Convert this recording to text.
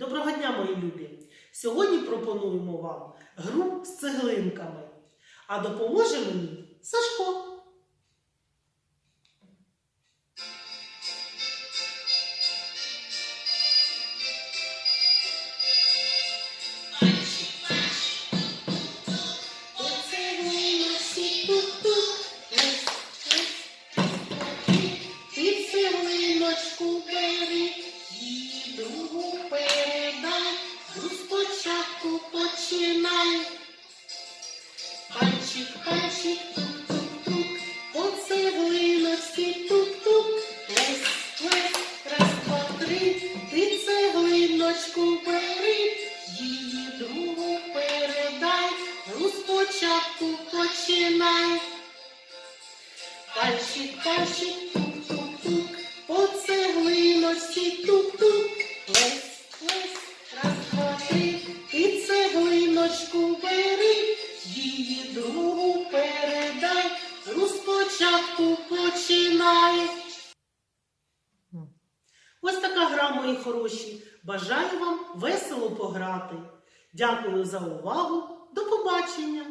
Доброго дня, мої любі! Сьогодні пропонуємо вам гру з цеглинками. А допоможе мені Сашко. Пальчик, пальчик, тук-тук-тук, по цеглиночці тук-тук, лес, лес, раз, два, три, ти цеглиночку бери, її другу передай, гру спочатку починай. Пальчик, пальчик, тук-тук-тук, по цеглиночці тук-тук, лес, лес, раз, два, три, ти цеглиночку передай, ну спочатку починай. Ось така гра, мої хороші. Бажаю вам весело пограти. Дякую за увагу. До побачення!